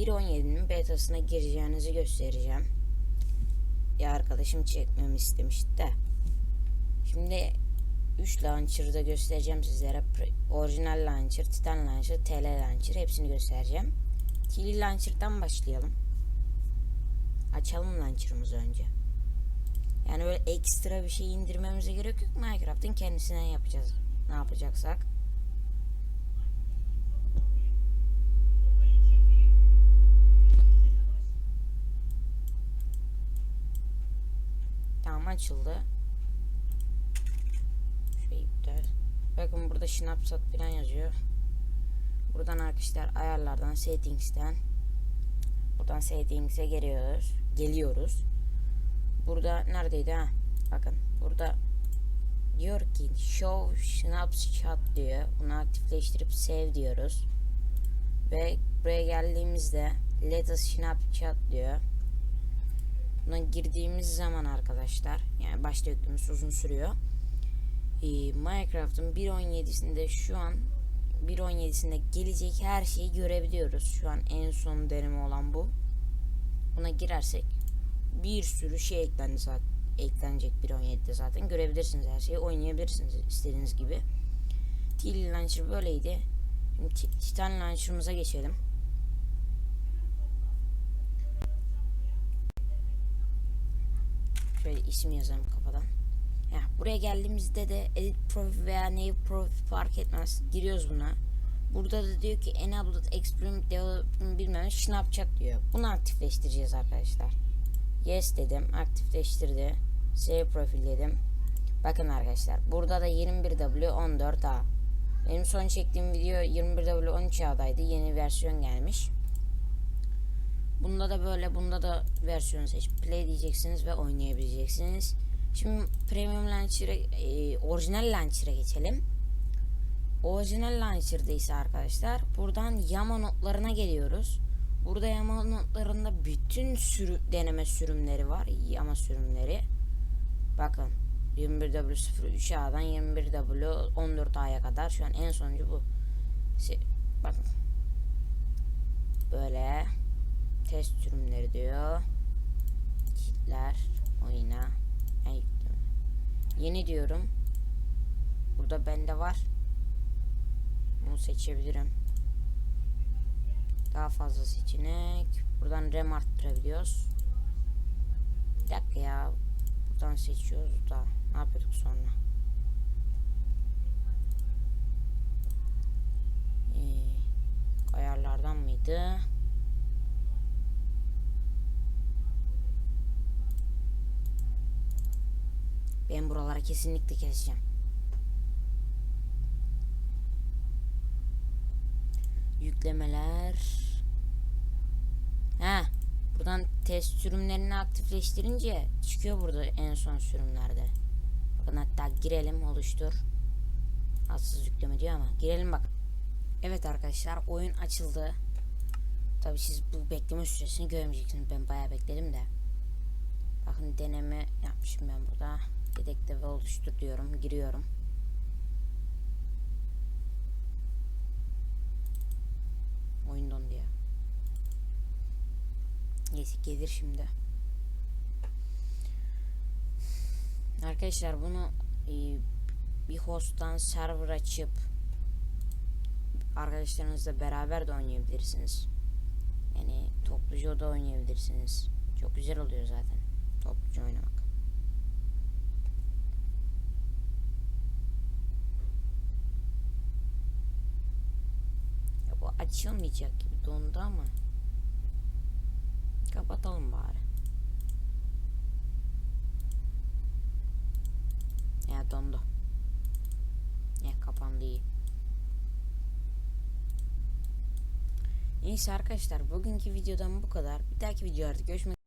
1.17'nin betasına gireceğinizi göstereceğim. Ya arkadaşım çekmemi istemişti de. Şimdi 3 launcher'ı da göstereceğim sizlere. Orijinal launcher, Titan launcher, TL launcher hepsini göstereceğim. Kili launcher'dan başlayalım. Açalım launcher'ımızı önce. Yani böyle ekstra bir şey indirmemize gerek yok. Minecraft'ın kendisinden yapacağız. Ne yapacaksak. Açıldı. Şöyle iptal. Bakın burada Snapchat falan yazıyor. Buradan arkadaşlar ayarlardan settings'ten buradan settings'e geliyoruz. Geliyoruz. Burada neredeydi ha? Bakın burada diyor ki show snapshot diyor. Bunu aktifleştirip save diyoruz. Ve buraya geldiğimizde let us snapshot diyor. Buna girdiğimiz zaman arkadaşlar yani başta yüklemesi uzun sürüyor. Ee, Minecraft'ın 1.17'sinde şu an 1.17'sinde gelecek her şeyi görebiliyoruz. Şu an en son deneme olan bu. Buna girersek bir sürü şey eklendi zaten eklenecek 1.17'de zaten görebilirsiniz her şeyi oynayabilirsiniz istediğiniz gibi. Til Launcher böyleydi. Şimdi Ti- Titan Launcher'ımıza geçelim. Şöyle isim yazalım kafadan. Ya buraya geldiğimizde de Edit Profil veya New Profil fark etmez. Giriyoruz buna. Burada da diyor ki Enabled Experiment Development bilmem ne Snapchat diyor. Bunu aktifleştireceğiz arkadaşlar. Yes dedim. Aktifleştirdi. Save profil dedim. Bakın arkadaşlar. Burada da 21W14A. Benim son çektiğim video 21W13A'daydı. Yeni versiyon gelmiş. Bunda da böyle. Bunda da versiyon seç. Play diyeceksiniz ve oynayabileceksiniz. Şimdi Premium Launcher'a, e, orijinal Launcher'a geçelim. Orijinal Launcher'da ise arkadaşlar buradan yama notlarına geliyoruz. Burada yama notlarında bütün sürü, deneme sürümleri var. Yama sürümleri. Bakın 21W03A'dan 21W14A'ya kadar şu an en sonuncu bu. Bakın. Böyle test sürümleri diyor. Kitler oyna. En. Yeni diyorum. Burada bende var. Bunu seçebilirim. Daha fazla seçenek. Buradan RAM arttırabiliyoruz. Bir dakika ya. Buradan seçiyoruz da. Ne yapıyorduk sonra? Ee, ayarlardan mıydı? Ben buralara kesinlikle keseceğim. Yüklemeler. Ha, buradan test sürümlerini aktifleştirince çıkıyor burada en son sürümlerde. Bakın hatta girelim oluştur. Atsız yükleme diyor ama girelim bak. Evet arkadaşlar oyun açıldı. Tabi siz bu bekleme süresini görmeyeceksiniz. Ben bayağı bekledim de. Bakın deneme yapmışım ben burada. Yedekte ve oluştur diyorum. Giriyorum. Oyun dondu ya. Neyse gelir şimdi. Arkadaşlar bunu e, bir host'tan server açıp arkadaşlarınızla beraber de oynayabilirsiniz. Yani topluca da oynayabilirsiniz. Çok güzel oluyor zaten topluca oynamak. Ya bu açılmayacak gibi dondu ama kapatalım bari. Ya dondu. Ya kapandı iyi. Neyse arkadaşlar bugünkü videodan bu kadar. Bir dahaki videolarda görüşmek